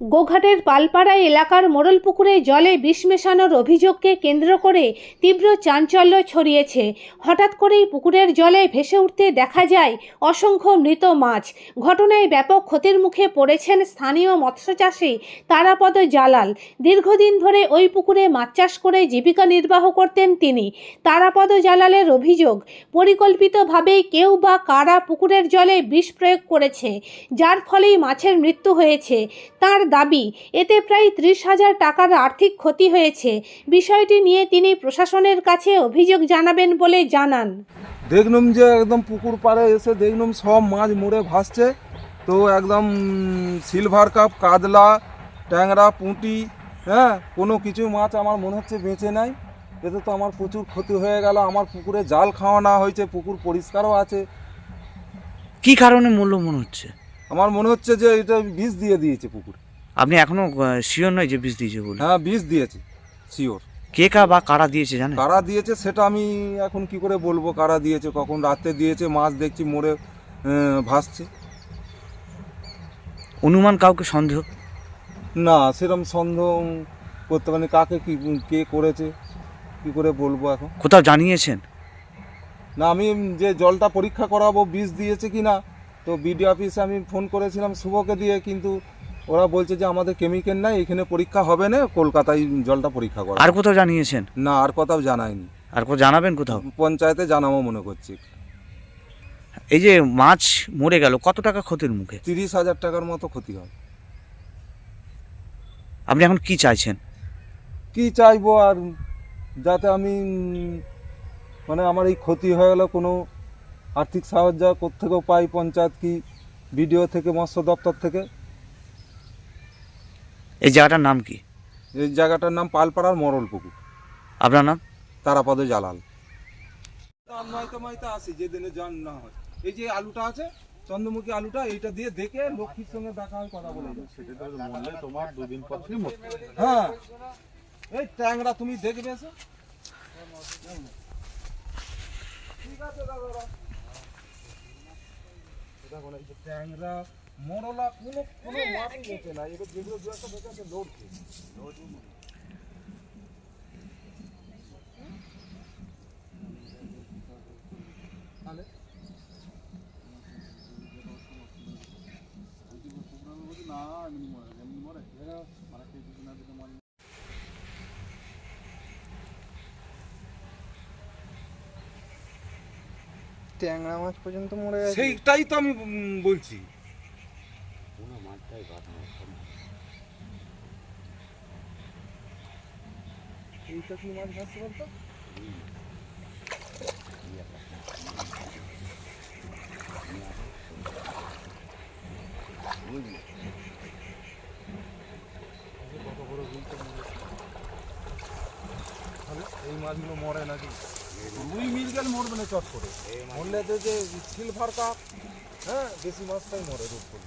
গোঘাটের পালপাড়া এলাকার মোড়লপুকুরে জলে বিষ মেশানোর অভিযোগকে কেন্দ্র করে তীব্র চাঞ্চল্য ছড়িয়েছে। হঠাৎ করেই পুকুরের জলে ভেসে উঠতে দেখা যায় অসংখ্য মৃত মাছ। ঘটনায় ব্যাপক ক্ষতির মুখে পড়েছেন স্থানীয় মৎস্যচাষী তারাপদ জালাল। দীর্ঘদিন ধরে ওই পুকুরে মাছ চাষ করে জীবিকা নির্বাহ করতেন তিনি। তারাপদ জালালের অভিযোগ, পরিকল্পিতভাবেই কেউ বা কারা পুকুরের জলে বিষ প্রয়োগ করেছে, যার ফলেই মাছের মৃত্যু হয়েছে, তার দাবি। এতে প্রায় ত্রিশ হাজার টাকার আর্থিক ক্ষতি হয়েছে। বিষয়টি নিয়ে তিনি প্রশাসনের কাছে অভিযোগ জানাবেন বলে জানান। দেখলাম যে একদম পুকুর পাড়ে এসে দেখলাম সব মাছ মরে ভাসছে। তো একদম সিলভার কাপ কাতলা ট্যাংরা পুঁটি হ্যাঁ কোনো কিছু মাছ আমার মনে হচ্ছে বেঁচে নাই। এতে তো আমার প্রচুর ক্ষতি হয়ে গেল। আমার পুকুরে জাল খাওয়ানো হয়েছে পুকুর পরিষ্কারও আছে। কি কারণে মূল্য মনে হচ্ছে? আমার মনে হচ্ছে যে এটা বিষ দিয়ে দিয়েছে পুকুর। আপনি এখনও শিওর নয় যে বীজ দিয়েছে বলে? হ্যাঁ বিষ দিয়েছে শিওর কে কা বা কারা দিয়েছে জানেন? কারা দিয়েছে সেটা আমি এখন কি করে বলব কারা দিয়েছে কখন রাতে দিয়েছে মাছ দেখছি মরে ভাসছে। অনুমান কাউকে সন্দেহ? না সেরকম সন্দেহ করতে পারি কাকে কি কে করেছে কি করে বলব এখন? কোথাও জানিয়েছেন? না আমি যে জলটা পরীক্ষা করাবো বিষ দিয়েছে কি না তো বিডি অফিসে আমি ফোন করেছিলাম শুভকে দিয়ে কিন্তু ওরা বলছে যে আমাদের কেমিক্যাল নাই এখানে পরীক্ষা হবে না কলকাতায় জলটা পরীক্ষা করা। আর কোথাও জানিয়েছেন? না আর কোথাও জানায়নি। আর কোথাও জানাবেন কোথাও? পঞ্চায়েতে জানাব মনে করছি। এই যে মাছ মরে গেল কত টাকা ক্ষতির মুখে? তিরিশ হাজার টাকার মতো ক্ষতি হয়। আপনি এখন কি চাইছেন? কি চাইব আর যাতে আমি মানে আমার এই ক্ষতি হয়ে গেল কোনো আর্থিক সাহায্য কোত্থেকেও পাই পঞ্চায়েত কি বিডিও থেকে মৎস্য দপ্তর থেকে? এই জায়গাটার নাম কি? এই জায়গাটার নাম পালপাড়ার মরল পুকুর আপনার নাম? তারাপদে জালাল। নয়তো মাইতে আসি যেদিনে জান না হয়। এই যে আলুটা আছে চন্দ্রমুখী আলুটা এইটা দিয়ে দেখে লক্ষ্মীর সঙ্গে দেখা হয় কথা বলে। তোমার দুদিন পর। হ্যাঁ। এই ট্যাংরা তুমি দেখবে ঠিক আছে যে ট্যাংরা? মরলা কোনো কোনো মাছই বেঁচে না এবার যেগুলো দু একটা বেঁচে আছে লড়ছে। তাহলে? ট্যাংরা মাছ পর্যন্ত মরে গেছে। সেইটাই তো আমি উম, বলছি এইটা কি মাছ ভাসছে বলতো? তাহলে এই মাছগুলো মরে নাকি? রুই মির্গেল মরবে না চট করে। মরলে যে সিলভার কাপ হ্যাঁ বেশি মাছটাই মরে রূপ করে